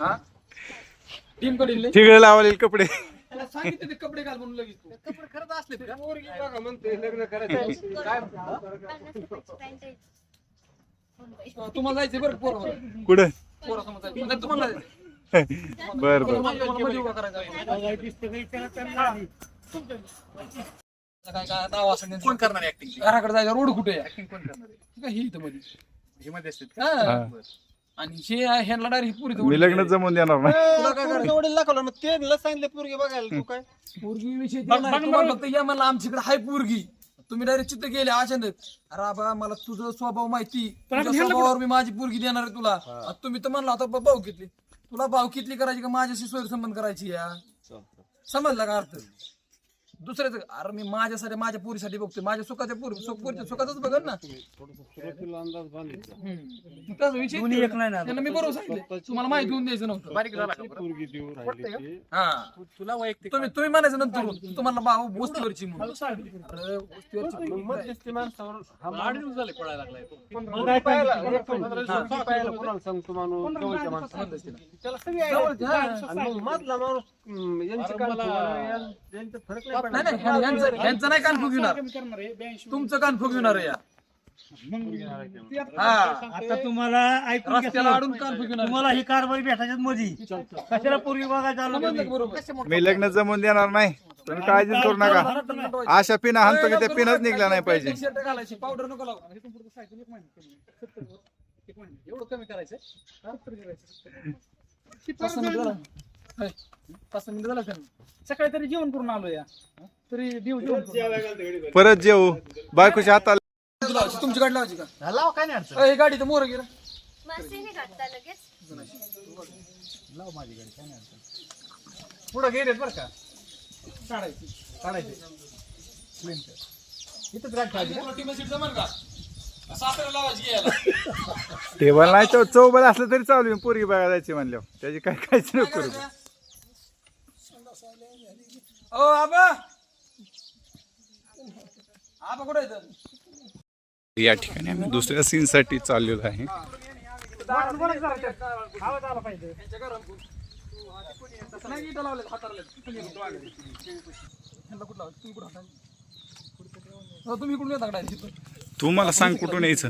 हा टीम कडील ठिगळ लावले कपडे. त्याला सांगितलं ते कपडे घाल म्हणून लगेच तू. कपडे खरंच असले ते का? हा, तुम्हाला जायचंय बरं पोरावर कुठं? पोरासमोर जायचं नाही, तुम्हाला जायचंय. बर बर. तुम्हाला मध्ये उभा करायचा काय काय नाव असं कोण करणार ऍक्टिंग घराकडे जायचं रोड कुठे आहे? ऍक्टिंग कोण करणार का ही इथं मध्ये. हे मध्ये असतात का? हा. हा. आणि हे ह्यांना डायरेक्ट पुरी मी लग्न जमून देणार नाही. तुला काय करायचं? वडील दाखवलं मग त्यांना सांगितलं पोरगी बघायला तू काय? पोरगी विषय ते नाही. तुम्हाला फक्त या मला आमच्याकडे हाय पोरगी. तुम्ही डायरेक्ट चित्त गेले अचानक अरे बा मला तुझं स्वभाव माहिती. तुझ्या स्वभावावर मी माझी पोरगी देणार आहे तुला. आता तुम्ही तर म्हणला होता भाऊ कितली तुला भाऊ कितली करायची का माझ्याशी सोयी संबंध करायची या? समजला का अर्थ? दुसऱ्याच अरे मी माझ्यासाठी माझ्या पोरीसाठी बघतोय. माझ्या सुखाच्या पोरी सुख- पोरीच्या सुखातच बघन ना. विषय त्यांना मी बरोबर सांगितलं तुम्हाला माहिती होऊन द्यायचं नव्हतं. बारीक झाला का बरं? हा. तुला वैयक्तिक तुम्ही तुम्ही म्हणायचं नंतर तुम्हाला भाऊ वस्तीवरची म्हणून. अरे वस्तीवरची पोरगी काय? मध्यस्थी माणसावर हा आठ दिवस झाले पळायला लागलाय तो. पाहायला एक मिनिट. पाहायला कोणाला सांगतो माणूस जवळच्या माणसाला? त्याला सगळी idea आहे. हा. आणि मग मधला माणूस हम्म, यांची कान फुगवणार, यां- यांचं फरक नाही नाही नाही पडणार. ह्या- ह्यांचं ह्यांचं नाही कान फुगविणार. तुमचं कान फुगविणार आहे या. हा. आता तुम्हाला ऐकून रस्त्याला घेतलं. अडून कान फुगविणार तुम्हाला ही कारवाई भेटायच्यात मोदी. कशाला पूर्वी आलो तुम्ही? बरोबर. मी लग्न जमून देणार नाही. तुम्ही काळजीच करू नका. अशा पिना हाणतो की त्या पिनच निघल्या नाही पाहिजे. शर्ट घालायची पावडर नको लावू. एवढं कमी करायचं? पाच सहा मिनिटं झालं. होय. पाच सहा मिनिटं झालं का नाही? सकाळी तरी जेवण करून आलो या तरी करून परत जेऊ बायकोच्या हाताला गाडी तुमची गाडी लावायची का? लाव काय नाही अडचण. अय, ही गाडी तर मोर गेला. मशीने घातला लगेच. पुढं गेलेत बरं का? काढायची काढायचे. इथंच का? टेबल नाही तर चौबल असलं तरी चालू पोरगी बघायला जायची म्हणल्यावर. त्याची काय काहीच नको करू. ओ आबा! या ठिकाणी आम्ही दुसऱ्या सीन साठी चाललेलो आहे. नाही तुम्ही कुठून येता तू मला सांग कुठून यायचं?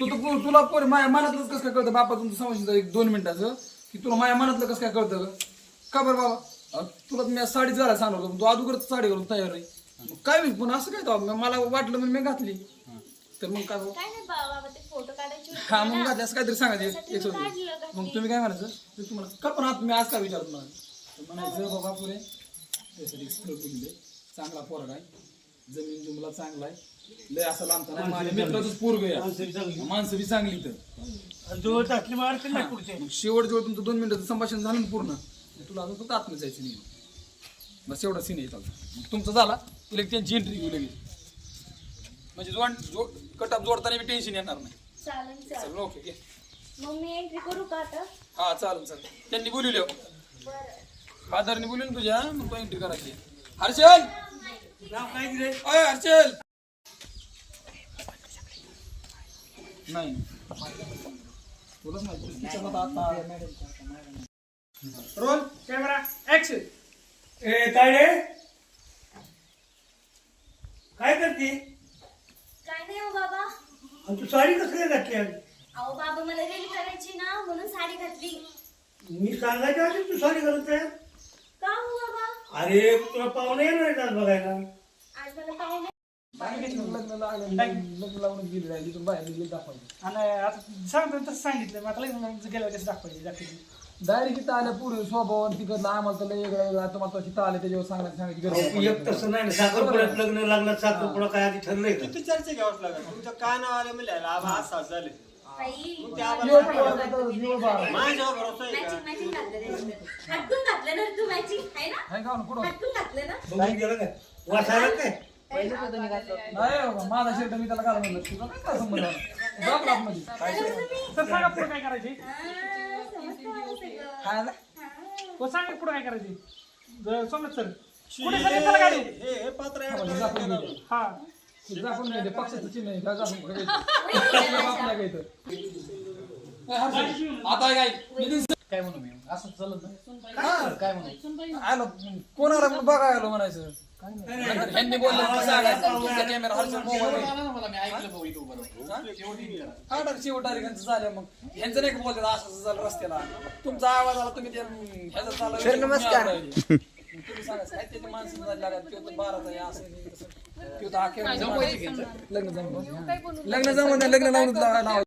तू तू तुला पोर माझ्या मनातलंच कसं काय कळतं? बापा तुमचं समजलं एक दोन मिनिटाचं. की तुला माझ्या मनातलं कसं काय कळतं? का बरं बाबा? तुला मी साडी जरा सांगत तू अगोदरच साडी घालून तयार आहे. मग काय होईल पण असं काय तो? मला वाटलं म्हणून मी घातली. तर मग काय काय नाही बाबा ते फोटो काढायचे होते हा मग ना. घातली असं काहीतरी सांगायचं. त्यासाठी एक मी सोबत. काढलं, घातली. मग तुम्ही काय म्हणायचं? ते तुम्हाला का पण आता मी आज काय विचारत मला तर म्हणायचं बाबा पुरे त्यासाठी स्थळ बघितले चांगला पोरगा आहे. जमीन जुमला चांगला आहे. लय असं लांबता नाही. माझ्या मित्राचंच पोरग आहे. माणसं बी चांगली. तर जवळ असली मग अडचण नाही पुढचे. मग शेवट जेवढं तुमचं दोन मिनिटाचं संभाषण झालं ना पूर्ण. मग तुला अजून फक्त आतमध्ये जायचं नाही बस एवढा सीन येतात तुमचं झाला तुला एक त्यांची एंट्री घेऊ लगेच. म्हणजे जोड जो कटअप जोडताना बी टेन्शन येणार नाही. चालेल चालेल. चल ओके ये. मग मी एंट्री करू का आता? हा चालेल चालेल. त्यांनी बोलवले बरं. फादरनी बोलून तुझ्या मग तो एंट्री करायची. हर्षल! अय हर्षल! नाही. तुलाच माहिती तिच्या मत आता रोल कॅमेरा ऍक्शन ए तायडे? काय करते? काय नाही हो बाबा. आणि तू साडी कसं काय घातली आज? अहो बाबा मला रेडी करायची ना म्हणून साडी घातली. मी सांगायच्या आधी तू साडी घालत आहे? का हो बाबा? अरे तुला पाहुणे येणार आहेत आज बघायला. आज मला पाहुणे लग्न लागलं लग्न लावून गेली राहिली बाहेर गेली दाखवायची. आणि आता सांगतो तसं सांगितलं मग आता लग्न गेल्यावर कसं दाखवायची दाखवायची डायरेक्ट इथं आल्या पूर्वी स्वभाव आणि तिकडलं आम्हाला तर लय वेगळं वेगळं. तुम्हाला तो तिथं आले त्याच्यावर सांगायची सांगायची गरज नाही. एक तसं नाही साखरपुड्यात लग्न लागलं साखरपुडा काय आधी ठरलंय का किती चर्चा घ्यावंच लागेल. तुमच्या कानावर आले आबा असा झाले. बारा. माझ्यावर भरोसा आहे का? मॅचिंग मॅचिंग घातलं त्याच्यात हटकून घातलं ना तू मॅचिंग आहे ना? हाय का? ना पुढं हटकून घातलं ना? बघून गेलं काय? वाचायला काय? नाही बाबा, माझा शर्ट मी त्याला घाला म्हणलं. तुझा काय काय संबंध आला? जा क्लासमध्ये. तर सांगा पुढे काय करायची. हा. काय आलं? हो सांगा पुढे काय करायची. ज- समज सर पुढे सर चला गाडी? हे हे हा. हा. ते पक्षाचं चिन्ह आहे? आपल्या इथं? आता काय? नितीन काय म्हणू मी? असं चालत नाही. काय म्हणू? आलो. कोणाला म्हणून बघा आलो म्हणायचं? बोललं कॅमेरा हर्षल मोबाईल. हा शेवट तारीखांचं झालं मग ह्यांचं नाही का बोलतात असं झालं रस्त्याला तुमचा आवाज आला तुम्ही त्या ह्याचा चालला नमस्कार तुम्ही सांगा काय त्याच्या माणसं झाली लागत किंवा तो बाराचा आहे, असं. किंवा तो camera लग्न जमवून लग्न जमवून लग्न लावून लावा- लावा